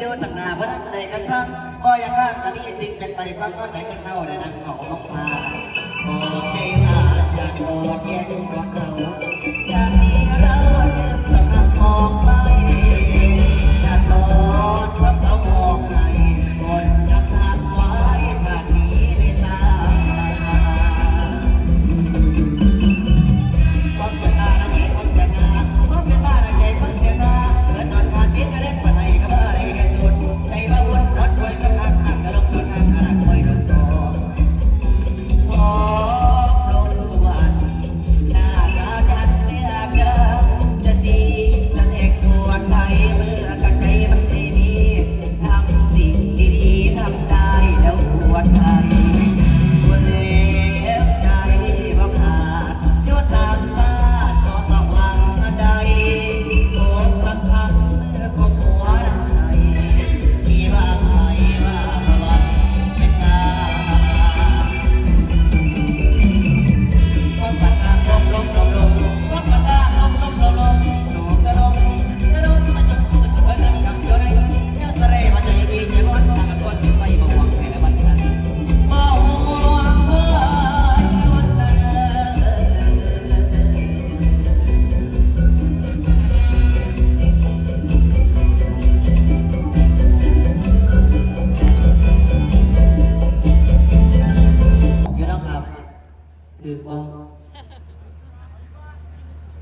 เที่ยวจากนาพระท่านในกันครับก็ยังว่าอันนี้จริงเป็นไปฏิภาณก็ใจกันเท่าเลยนะของนกพา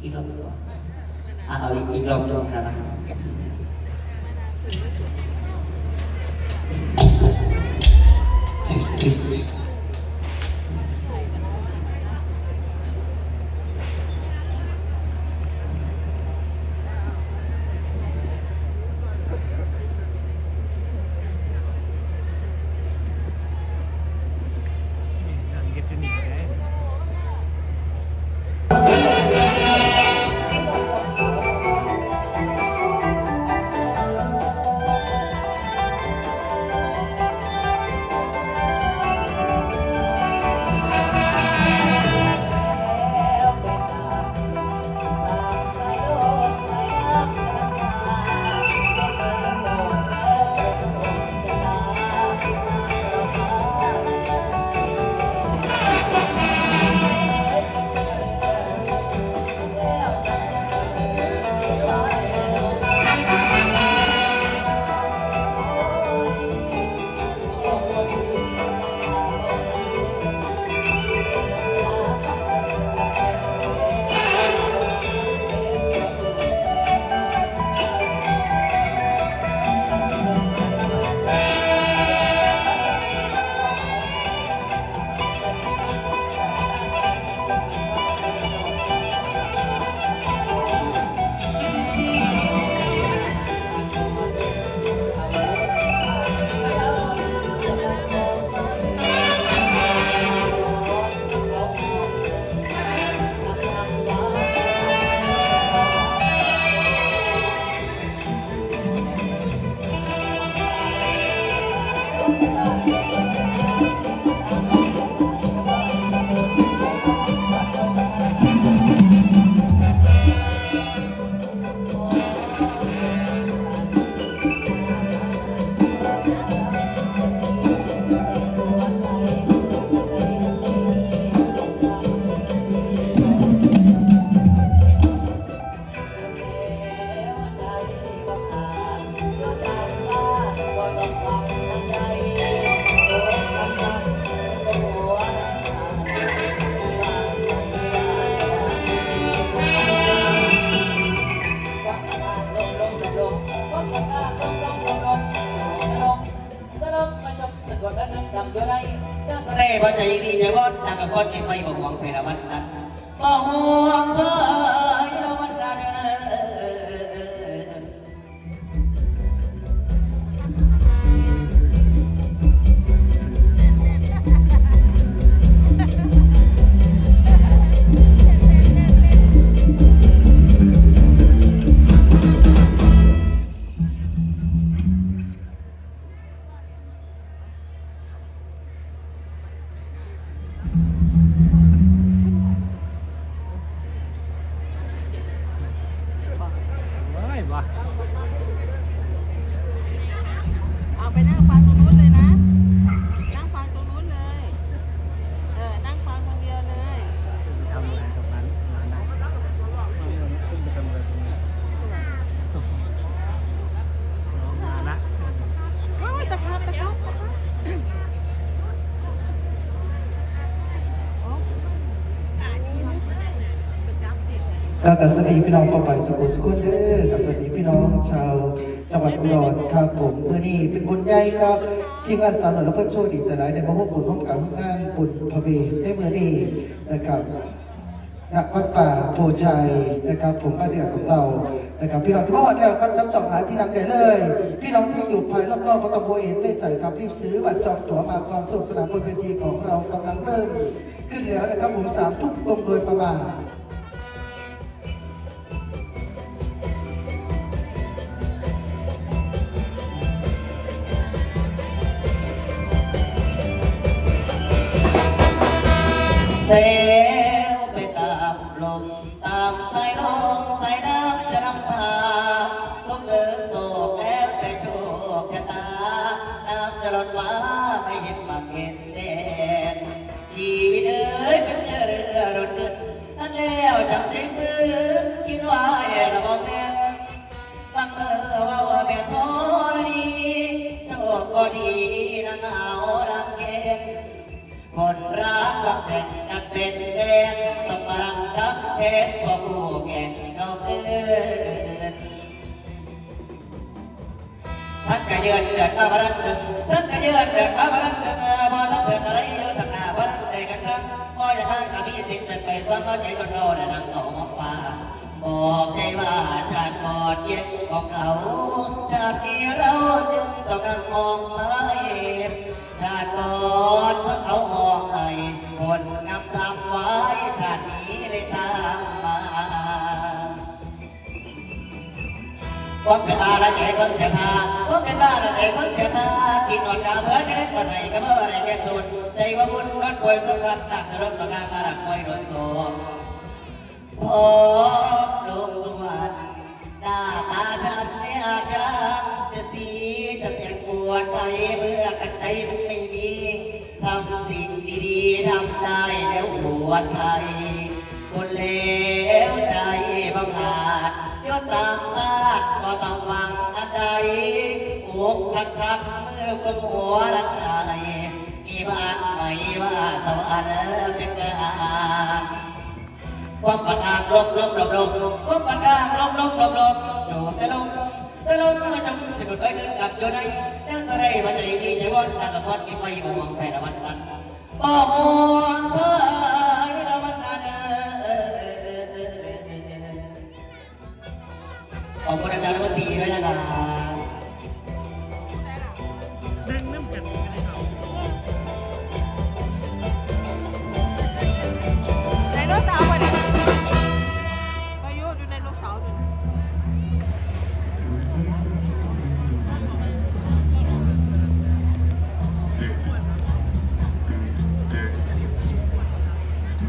y lo miró a y lo miró cada เร่ว่าใจดีใจวัดนางกับคนในไม่บอกหวังเพลวัตนั้นบ่ห่วงเธอ ก็กสวัสดีพี่น้องปอปายสุขุสุขเด้อกสวัสดีพี่น้องชาวจังหวัดอุดรครับผมเมื่อนี้เป็นบุญใหญ่ครับที่งานสาวหน่อยและเพื่อนโชคดีจหลายในพระพุทธบุญร่วมกับงานบุญพระเวทในเมื่อนี้นะครับนักวัดป่าโพชัยนะครับ ผมมาเดือของเรานะครับพี่น้องที่มาวัดแล้วครับจับจองหาที่นั่งได้เลย พี่น้องที่อยู่ภายรอบๆประตูโบเอ็นได้ใจครับรีบซื้อบัตรจองตั๋วมาความสนุกสนานบนเวทีของเรากำลังเริ่ม ขึ้นแล้วนะครับผมสามทุ่มตรงโดยประมาณ ท่านก็เยือนเดือดมาบรังตึงท่านก็เยือนเดือดมาบรังตึงพอต้องเดือดอะไรเยอะทางหน้าบรังใจกันทั้งพอจะทางกับมีสิ่งเป็นไปว่าก็ใจคนราเนี่ยนั่งต่อมองฟ้าบอกใจว่าชาติหมดเย็นของเขาชาตินี้เราจึงต้องนั่งมองมาเองชาติก่อนพวกเขามองให้คนงามทำไว้ชาตินี้ได้ตามมาก็เป็นมาละเจคนเสียพาก็ เป็นมาละเจคนเสียพาที่นอนกาเบื่อเด็กคนไหนก็เมื่อไรแก่สุดใจว่าบุญรถป่วยก็รักตักรถประกามาลักป่วยรถโซ่พอลงวันหน้าตาฉันไม่อาจจะจะสีจะเสียงปวดใจเมื่อกันใจมันไม่มีทำสิ่งดีๆทำได้แล้วปวดใจคนเลวใจบังอาจยศตาม สักคักเมื่อคนหัวรักอะไรมีบ้านไหมว่าสวรรค์จะกล้าความปัญหาลบลบลบลบความปัญหาลบลบลบลบโจมแต่ลงจะลงมาจงจะหลุดไปเดินกลับอยู่ในนั่งอะไรมาใจดีใจวันนั่งกับพอดกินไม่บ่วงแผ่นวันวันบ่ห่